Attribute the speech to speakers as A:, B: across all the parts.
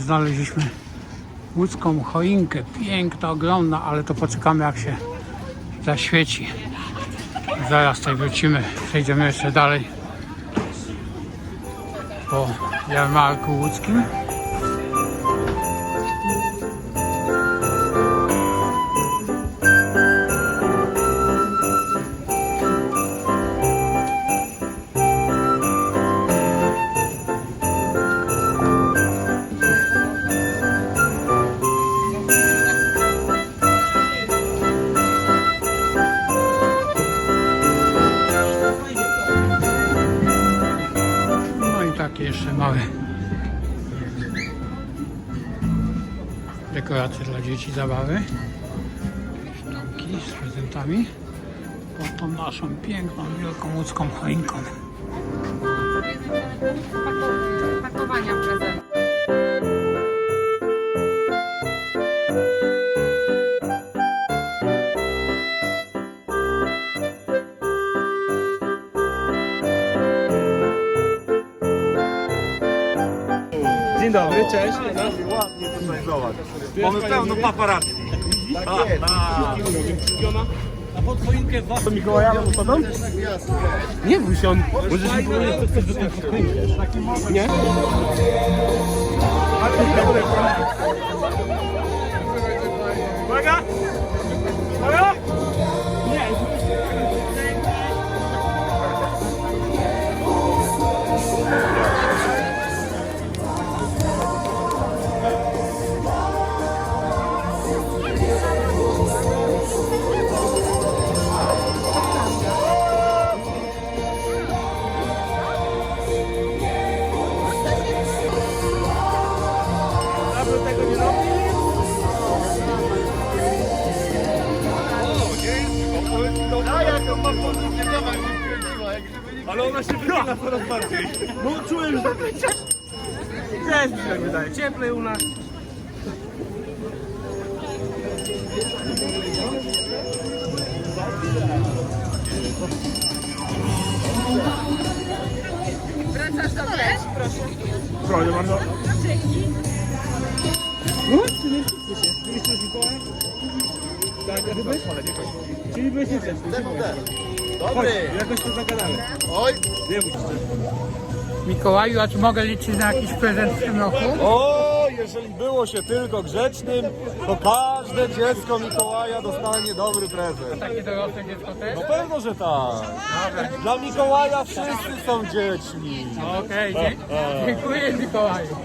A: Znaleźliśmy łódzką choinkę. Piękna, ogromna, ale to poczekamy jak się zaświeci. Zaraz tutaj wrócimy. Przejdziemy jeszcze dalej po jarmarku łódzkim. Dzieci, zabawy. Jakieś domki z prezentami. Pod tą naszą piękną, wielką łódzką choinką.
B: pakowania prezentów.
C: Dzień dobry, cześć.
D: Tutaj zobacz. Mamy pełno paparazzi. Tak jest.
C: A pod choinkę was... To Mikołaja ustawiam? Nie bój się on. Możesz mi powiedzieć, co chcesz do tej choinki. Nie?
D: Uwaga! Uwaga! Ale ona się wychyla coraz bardziej. No czułem, że tak Też mi się tak wydaje. Cieplej u nas.
B: Wracasz do pleć? Proszę.
D: Proszę bardzo.
C: No, ty nie się. Ty jesteś Mikołaj? Tak? Czyli byłeś nie Chodź, jakoś to zagadamy.
D: Oj.
C: Nie bój się.
A: Mikołaju, a czy mogę liczyć na jakiś prezent w tym roku?
D: O, jeżeli było się tylko grzecznym, to każde dziecko Mikołaja dostanie dobry prezent.
A: Takie dorosłe dziecko też?
D: No pewno, że tak. Dla Mikołaja wszyscy są dziećmi.
A: Okej, dzie- dziękuję Mikołaju.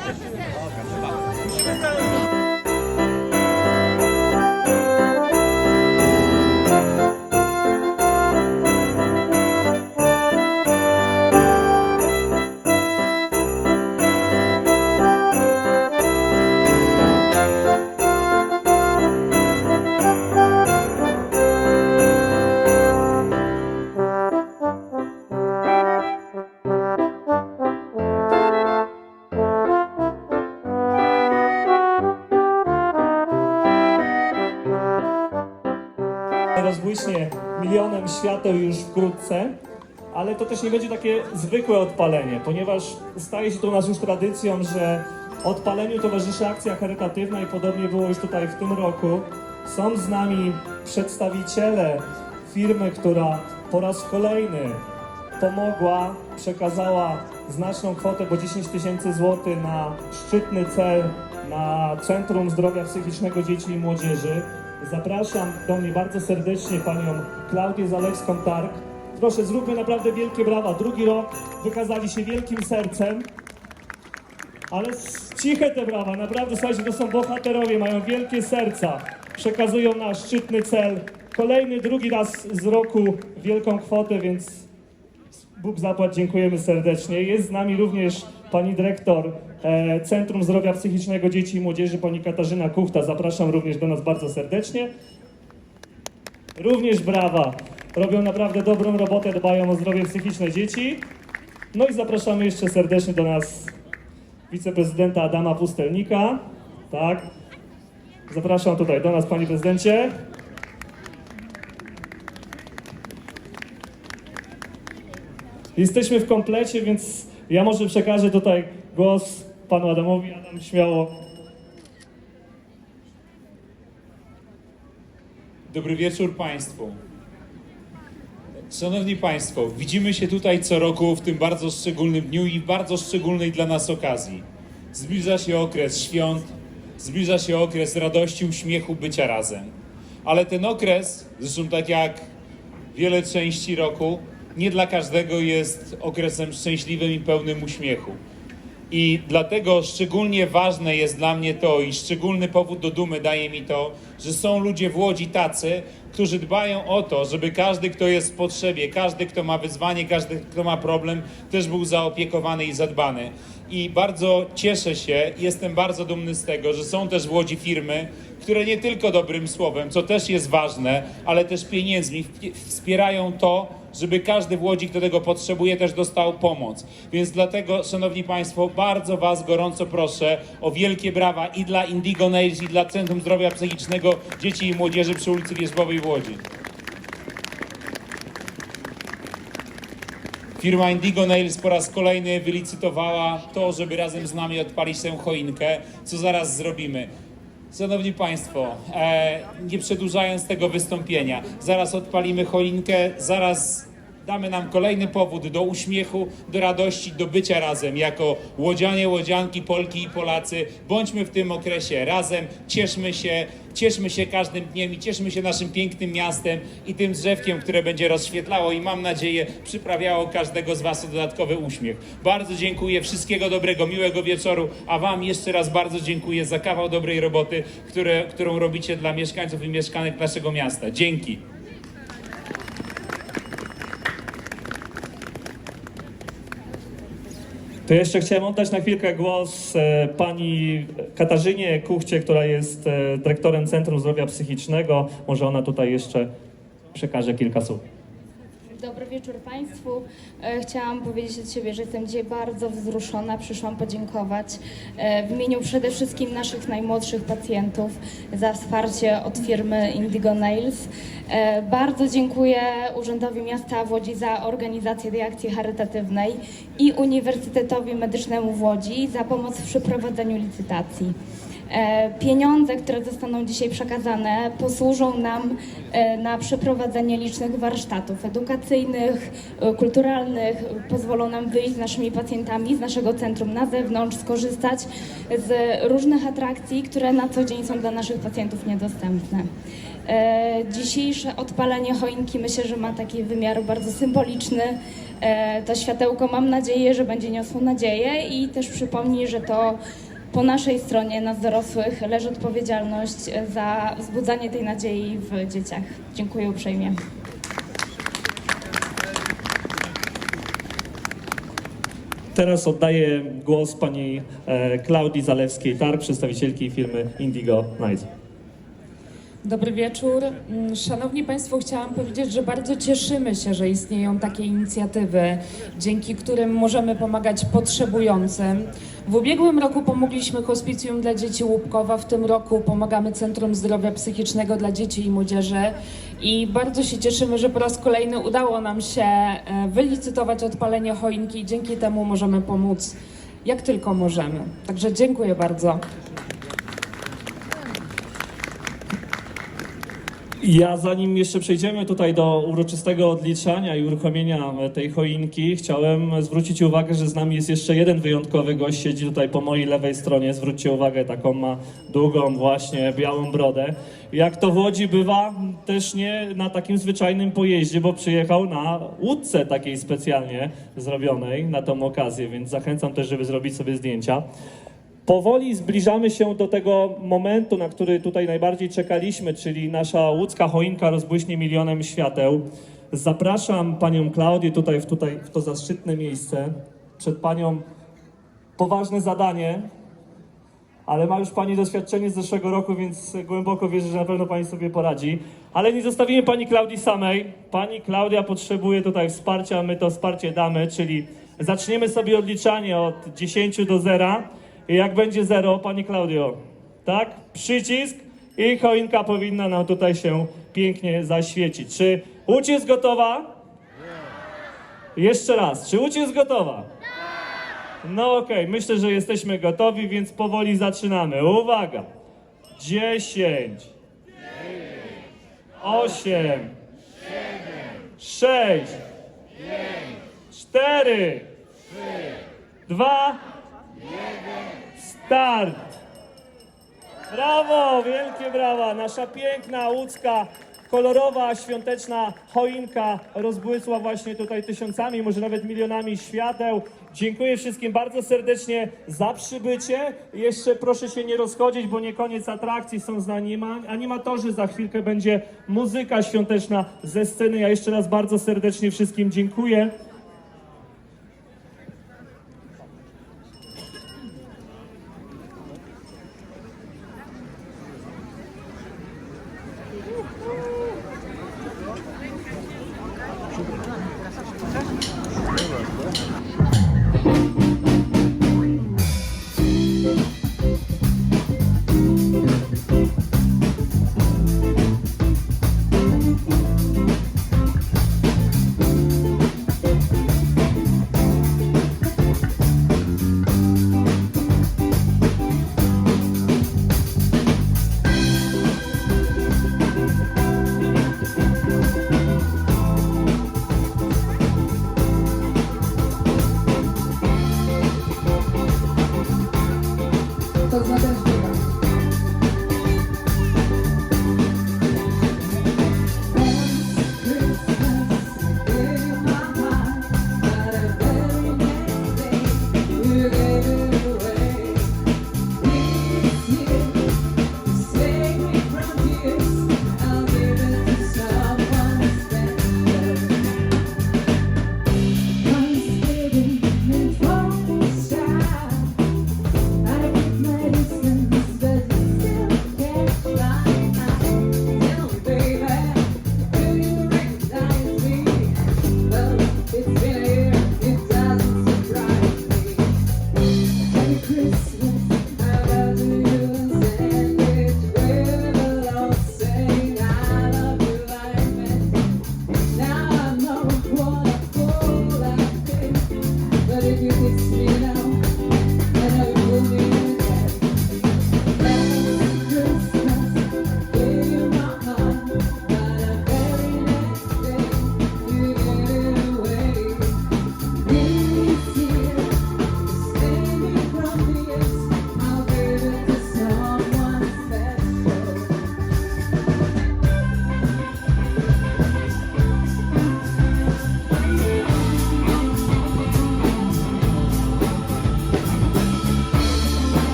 E: Wkrótce, ale to też nie będzie takie zwykłe odpalenie, ponieważ staje się to u nas już tradycją, że odpaleniu towarzyszy akcja charytatywna i podobnie było już tutaj w tym roku. Są z nami przedstawiciele firmy, która po raz kolejny pomogła, przekazała znaczną kwotę, bo 10 tysięcy złotych na szczytny cel na Centrum Zdrowia Psychicznego Dzieci i Młodzieży. Zapraszam do mnie bardzo serdecznie panią Klaudię Zalewską-Tark. Proszę, zróbmy naprawdę wielkie brawa. Drugi rok wykazali się wielkim sercem. Ale ciche te brawa, naprawdę słuchajcie, to są bohaterowie, mają wielkie serca. Przekazują na szczytny cel. Kolejny, drugi raz z roku wielką kwotę, więc Bóg zapłać, dziękujemy serdecznie. Jest z nami również pani dyrektor e, Centrum Zdrowia Psychicznego Dzieci i Młodzieży, pani Katarzyna Kuchta. Zapraszam również do nas bardzo serdecznie. Również brawa. Robią naprawdę dobrą robotę, dbają o zdrowie psychiczne dzieci. No i zapraszamy jeszcze serdecznie do nas wiceprezydenta Adama Pustelnika. Tak. Zapraszam tutaj do nas, panie prezydencie. Jesteśmy w komplecie, więc ja może przekażę tutaj głos panu Adamowi. Adam, śmiało.
F: Dobry wieczór Państwu. Szanowni Państwo, widzimy się tutaj co roku w tym bardzo szczególnym dniu i bardzo szczególnej dla nas okazji. Zbliża się okres świąt, zbliża się okres radości, uśmiechu, bycia razem. Ale ten okres, zresztą tak jak wiele części roku, nie dla każdego jest okresem szczęśliwym i pełnym uśmiechu. I dlatego szczególnie ważne jest dla mnie to i szczególny powód do dumy daje mi to, że są ludzie w Łodzi tacy, którzy dbają o to, żeby każdy, kto jest w potrzebie, każdy, kto ma wyzwanie, każdy, kto ma problem, też był zaopiekowany i zadbany. I bardzo cieszę się, jestem bardzo dumny z tego, że są też w Łodzi firmy, które nie tylko dobrym słowem, co też jest ważne, ale też pieniędzmi wspierają to, żeby każdy Łodzi, kto tego potrzebuje, też dostał pomoc. Więc dlatego, Szanowni Państwo, bardzo Was gorąco proszę o wielkie brawa i dla Indigo Nails, i dla Centrum Zdrowia Psychicznego Dzieci i Młodzieży przy ulicy Wierzbowej w Łodzi. Firma Indigo Nails po raz kolejny wylicytowała to, żeby razem z nami odpalić tę choinkę, co zaraz zrobimy. Szanowni Państwo, e, nie przedłużając tego wystąpienia, zaraz odpalimy choinkę, zaraz damy nam kolejny powód do uśmiechu, do radości, do bycia razem jako łodzianie, łodzianki, Polki i Polacy. Bądźmy w tym okresie razem, cieszmy się, cieszmy się każdym dniem i cieszmy się naszym pięknym miastem i tym drzewkiem, które będzie rozświetlało i mam nadzieję przyprawiało każdego z Was o dodatkowy uśmiech. Bardzo dziękuję, wszystkiego dobrego, miłego wieczoru, a Wam jeszcze raz bardzo dziękuję za kawał dobrej roboty, które, którą robicie dla mieszkańców i mieszkanek naszego miasta. Dzięki.
E: To jeszcze chciałem oddać na chwilkę głos e, pani Katarzynie Kuchcie, która jest e, dyrektorem Centrum Zdrowia Psychicznego. Może ona tutaj jeszcze przekaże kilka słów.
G: Dobry wieczór Państwu. E, Chciałam powiedzieć od siebie, że jestem dzisiaj bardzo wzruszona. Przyszłam podziękować e, w imieniu przede wszystkim naszych najmłodszych pacjentów za wsparcie od firmy Indigo Nails. E, Bardzo dziękuję Urzędowi Miasta w Łodzi za organizację tej akcji charytatywnej i Uniwersytetowi Medycznemu w Łodzi za pomoc w przeprowadzeniu licytacji. E, Pieniądze, które zostaną dzisiaj przekazane, posłużą nam e, na przeprowadzenie licznych warsztatów edukacyjnych, e, kulturalnych, pozwolą nam wyjść z naszymi pacjentami z naszego centrum na zewnątrz, skorzystać z różnych atrakcji, które na co dzień są dla naszych pacjentów niedostępne. Dzisiejsze odpalenie choinki myślę, że ma taki wymiar bardzo symboliczny. To światełko mam nadzieję, że będzie niosło nadzieję i też przypomni, że to po naszej stronie, nas dorosłych, leży odpowiedzialność za wzbudzanie tej nadziei w dzieciach. Dziękuję uprzejmie.
E: Teraz oddaję głos pani e, Klaudii Zalewskiej-Targ, przedstawicielki firmy Indigo Nights.
B: Dobry wieczór. Mm, Szanowni Państwo, chciałam powiedzieć, że bardzo cieszymy się, że istnieją takie inicjatywy, dzięki którym możemy pomagać potrzebującym. W ubiegłym roku pomogliśmy Hospicjum dla Dzieci Łupkowa, w tym roku pomagamy Centrum Zdrowia Psychicznego dla Dzieci i Młodzieży i bardzo się cieszymy, że po raz kolejny udało nam się e, wylicytować odpalenie choinki i dzięki temu możemy pomóc jak tylko możemy. Także dziękuję bardzo.
E: Ja zanim jeszcze przejdziemy tutaj do uroczystego odliczania i uruchomienia e, tej choinki, chciałem zwrócić uwagę, że z nami jest jeszcze jeden wyjątkowy gość, siedzi tutaj po mojej lewej stronie. Zwróćcie uwagę, taką ma długą właśnie białą brodę. Jak to w Łodzi bywa, też nie na takim zwyczajnym pojeździe, bo przyjechał na łódce takiej specjalnie zrobionej na tą okazję, więc zachęcam też, żeby zrobić sobie zdjęcia. Powoli zbliżamy się do tego momentu, na który tutaj najbardziej czekaliśmy, czyli nasza łódzka choinka rozbłyśnie milionem świateł. Zapraszam panią Klaudię tutaj w, tutaj w to zaszczytne miejsce. Przed panią poważne zadanie, ale ma już pani doświadczenie z zeszłego roku, więc głęboko wierzę, że na pewno pani sobie poradzi. Ale nie zostawimy pani Klaudii samej. Pani Klaudia potrzebuje tutaj wsparcia, my to wsparcie damy, czyli zaczniemy sobie odliczanie od 10 do 0. I jak będzie 0, pani Klaudio, tak? Przycisk i choinka powinna nam tutaj się pięknie zaświecić. Czy łódź jest gotowa? Jeszcze raz, czy łódź jest gotowa?
H: No okej, myślę, że jesteśmy gotowi, więc powoli zaczynamy. Uwaga! 10, 8, 6, 4, 2, start! Brawo, wielkie brawa! Nasza piękna łódzka, kolorowa, świąteczna choinka rozbłysła właśnie tutaj tysiącami, może nawet milionami świateł. Dziękuję wszystkim bardzo serdecznie za przybycie. Jeszcze proszę się nie rozchodzić, bo nie koniec atrakcji, są z anima- animatorzy. Za chwilkę będzie muzyka świąteczna ze sceny. Ja jeszcze raz bardzo serdecznie wszystkim dziękuję.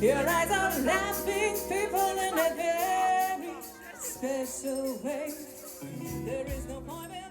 H: Your eyes are laughing people in a very special way. There is no point.